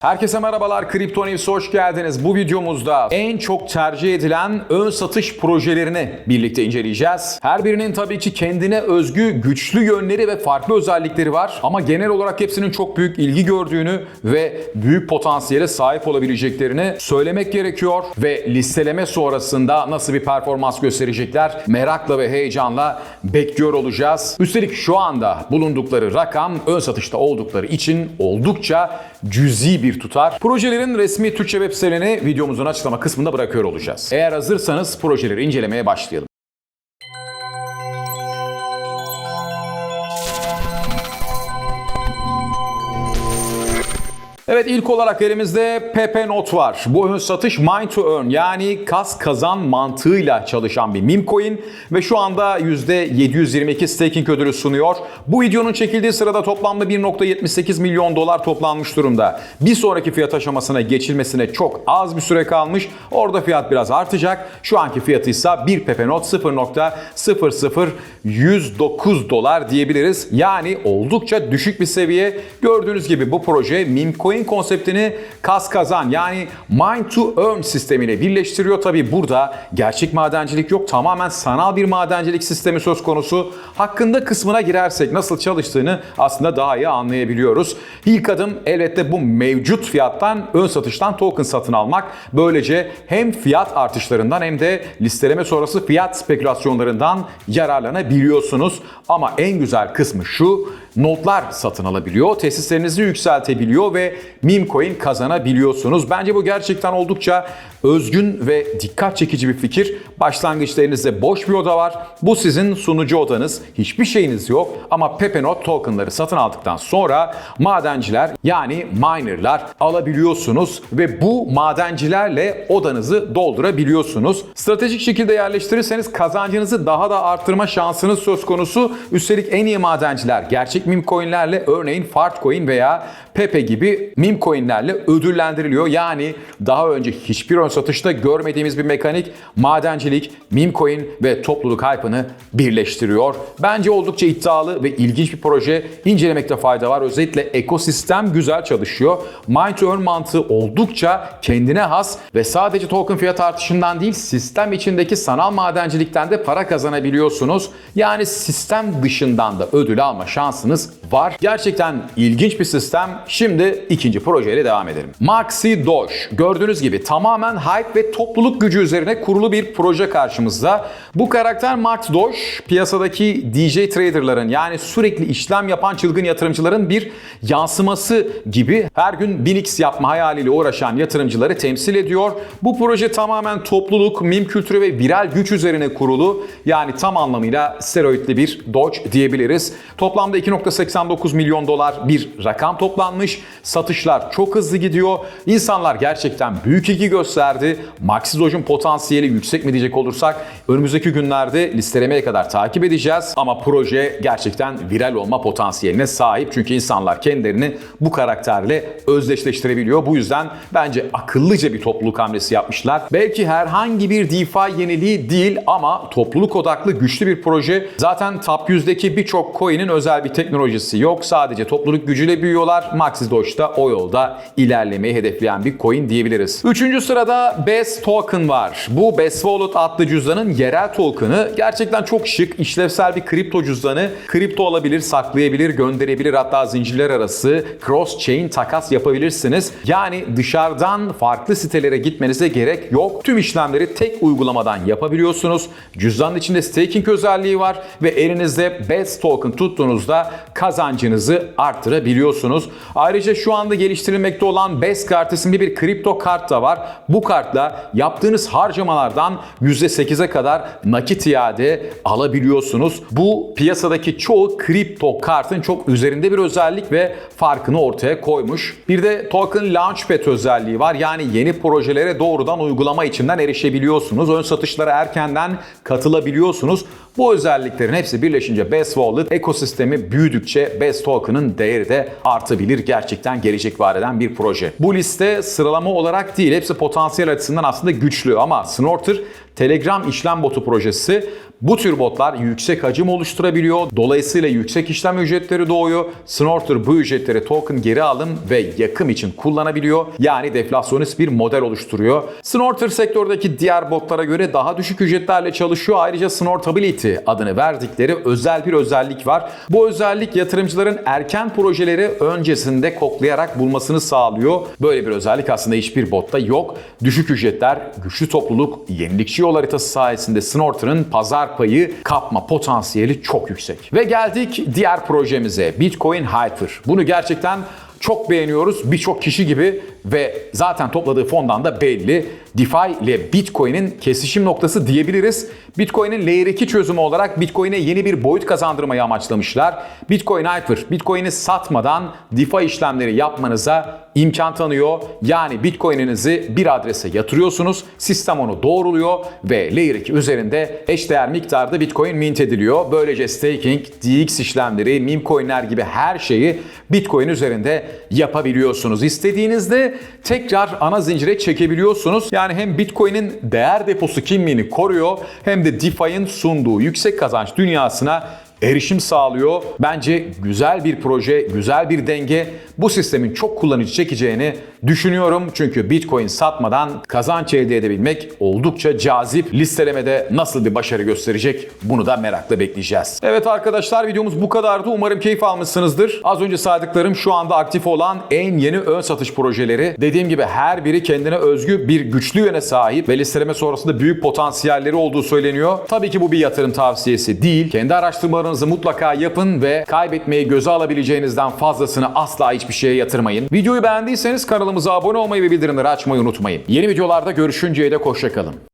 Herkese merhabalar, Kripto News'a hoş geldiniz. Bu videomuzda en çok tercih edilen ön satış projelerini birlikte inceleyeceğiz. Her birinin tabii ki kendine özgü güçlü yönleri ve farklı özellikleri var. Ama genel olarak hepsinin çok büyük ilgi gördüğünü ve büyük potansiyele sahip olabileceklerini söylemek gerekiyor. Ve listeleme sonrasında nasıl bir performans gösterecekler merakla ve heyecanla bekliyor olacağız. Üstelik şu anda bulundukları rakam ön satışta oldukları için oldukça cüzi bir tutar. Projelerin resmi Türkçe web sitelerini videomuzun açıklama kısmında bırakıyor olacağız. Eğer hazırsanız projeleri incelemeye başlayalım. Evet ilk olarak elimizde PP Not var. Bu ön satış Mine to Earn yani kas kazan mantığıyla çalışan bir meme coin ve şu anda %722 staking ödülü sunuyor. Bu videonun çekildiği sırada toplamda 1.78 milyon dolar toplanmış durumda. Bir sonraki fiyat aşamasına geçilmesine çok az bir süre kalmış. Orada fiyat biraz artacak. Şu anki fiyatı ise bir PP Not 0.00109 dolar diyebiliriz. Yani oldukça düşük bir seviye. Gördüğünüz gibi bu proje meme coin konseptini kas kazan yani mine to earn sistemiyle birleştiriyor. Tabi burada gerçek madencilik yok. Tamamen sanal bir madencilik sistemi söz konusu. Hakkında kısmına girersek nasıl çalıştığını aslında daha iyi anlayabiliyoruz. İlk adım elbette bu mevcut fiyattan ön satıştan token satın almak. Böylece hem fiyat artışlarından hem de listeleme sonrası fiyat spekülasyonlarından yararlanabiliyorsunuz. Ama en güzel kısmı şu notlar satın alabiliyor, tesislerinizi yükseltebiliyor ve meme coin kazanabiliyorsunuz. Bence bu gerçekten oldukça özgün ve dikkat çekici bir fikir. Başlangıçta elinizde boş bir oda var. Bu sizin sunucu odanız. Hiçbir şeyiniz yok ama Pepenot tokenları satın aldıktan sonra madenciler yani minerlar alabiliyorsunuz ve bu madencilerle odanızı doldurabiliyorsunuz. Stratejik şekilde yerleştirirseniz kazancınızı daha da arttırma şansınız söz konusu. Üstelik en iyi madenciler gerçek meme coinlerle örneğin Fart Coin veya Pepe gibi meme coinlerle ödüllendiriliyor. Yani daha önce hiçbir ön satışta görmediğimiz bir mekanik madencilik, meme coin ve topluluk hype'ını birleştiriyor. Bence oldukça iddialı ve ilginç bir proje. İncelemekte fayda var. Özellikle ekosistem güzel çalışıyor. Mine to Earn mantığı oldukça kendine has ve sadece token fiyat artışından değil sistem içindeki sanal madencilikten de para kazanabiliyorsunuz. Yani sistem dışından da ödül alma şansınız var. Gerçekten ilginç bir sistem. Şimdi ikinci projeyle devam edelim. Maxi Doge. Gördüğünüz gibi tamamen hype ve topluluk gücü üzerine kurulu bir proje karşımızda. Bu karakter Max Doge piyasadaki DJ traderların yani sürekli işlem yapan çılgın yatırımcıların bir yansıması gibi her gün 1000x yapma hayaliyle uğraşan yatırımcıları temsil ediyor. Bu proje tamamen topluluk, meme kültürü ve viral güç üzerine kurulu. Yani tam anlamıyla steroidli bir Doge diyebiliriz. Toplamda 2.89 milyon dolar bir rakam toplanmış. Satışlar çok hızlı gidiyor. İnsanlar gerçekten büyük ilgi gösterdi. Maxi Doge'un potansiyeli yüksek mi diyecek olursak önümüzdeki günlerde listelemeye kadar takip edeceğiz. Ama proje gerçekten viral olma potansiyeline sahip. Çünkü insanlar kendilerini bu karakterle özdeşleştirebiliyor. Bu yüzden bence akıllıca bir topluluk hamlesi yapmışlar. Belki herhangi bir DeFi yeniliği değil ama topluluk odaklı güçlü bir proje. Zaten top 100'deki birçok coin'in özel bir teknolojisi yok. Sadece topluluk gücüyle büyüyorlar. Maxis Doge da o yolda ilerlemeyi hedefleyen bir coin diyebiliriz. Üçüncü sırada Best Token var. Bu Best Wallet adlı cüzdanın yerel token'ı gerçekten çok şık, işlevsel bir kripto cüzdanı. Kripto olabilir, saklayabilir, gönderebilir hatta zincirler arası cross chain takas yapabilirsiniz. Yani dışarıdan farklı sitelere gitmenize gerek yok. Tüm işlemleri tek uygulamadan yapabiliyorsunuz. Cüzdanın içinde staking özelliği var ve elinizde Best Token tuttuğunuzda kazancınızı arttırabiliyorsunuz. Ayrıca şu anda geliştirilmekte olan Best Kart isimli bir kripto kart da var. Bu kartla yaptığınız harcamalardan %8'e kadar nakit iade alabiliyorsunuz. Bu piyasadaki çoğu kripto kartın çok üzerinde bir özellik ve farkını ortaya koymuş. Bir de Token Launchpad özelliği var. Yani yeni projelere doğrudan uygulama içinden erişebiliyorsunuz. Ön satışlara erkenden katılabiliyorsunuz. Bu özelliklerin hepsi birleşince Best Wallet ekosistemi büyüdükçe Best Token'ın değeri de artabilir. Gerçekten gelecek vaat eden bir proje. Bu liste sıralama olarak değil, hepsi potansiyel açısından aslında güçlü ama Snorter Telegram işlem botu projesi bu tür botlar yüksek hacim oluşturabiliyor. Dolayısıyla yüksek işlem ücretleri doğuyor. Snorter bu ücretleri token geri alım ve yakım için kullanabiliyor. Yani deflasyonist bir model oluşturuyor. Snorter sektördeki diğer botlara göre daha düşük ücretlerle çalışıyor. Ayrıca Snortability adını verdikleri özel bir özellik var. Bu özellik yatırımcıların erken projeleri öncesinde koklayarak bulmasını sağlıyor. Böyle bir özellik aslında hiçbir botta yok. Düşük ücretler, güçlü topluluk, yenilikçi yol haritası sayesinde Snorter'ın pazar payı kapma potansiyeli çok yüksek. Ve geldik diğer projemize Bitcoin Hyper. Bunu gerçekten çok beğeniyoruz birçok kişi gibi ve zaten topladığı fondan da belli. DeFi ile Bitcoin'in kesişim noktası diyebiliriz. Bitcoin'in Layer 2 çözümü olarak Bitcoin'e yeni bir boyut kazandırmayı amaçlamışlar. Bitcoin Hyper, Bitcoin'i satmadan DeFi işlemleri yapmanıza imkan tanıyor. Yani Bitcoin'inizi bir adrese yatırıyorsunuz, sistem onu doğruluyor ve Layer 2 üzerinde eşdeğer miktarda Bitcoin mint ediliyor. Böylece staking, DX işlemleri, meme coinler gibi her şeyi Bitcoin üzerinde yapabiliyorsunuz. İstediğinizde tekrar ana zincire çekebiliyorsunuz. Yani hem Bitcoin'in değer deposu kimliğini koruyor hem de DeFi'nin sunduğu yüksek kazanç dünyasına erişim sağlıyor. Bence güzel bir proje, güzel bir denge. Bu sistemin çok kullanıcı çekeceğini düşünüyorum. Çünkü Bitcoin satmadan kazanç elde edebilmek oldukça cazip. Listelemede nasıl bir başarı gösterecek bunu da merakla bekleyeceğiz. Evet arkadaşlar videomuz bu kadardı. Umarım keyif almışsınızdır. Az önce saydıklarım şu anda aktif olan en yeni ön satış projeleri. Dediğim gibi her biri kendine özgü bir güçlü yöne sahip ve listeleme sonrasında büyük potansiyelleri olduğu söyleniyor. Tabii ki bu bir yatırım tavsiyesi değil. Kendi araştırmalarınızı mutlaka yapın ve kaybetmeyi göze alabileceğinizden fazlasını asla hiçbir şeye yatırmayın. Videoyu beğendiyseniz kanalımıza abone olmayı ve bildirimleri açmayı unutmayın. Yeni videolarda görüşünceye dek hoşçakalın.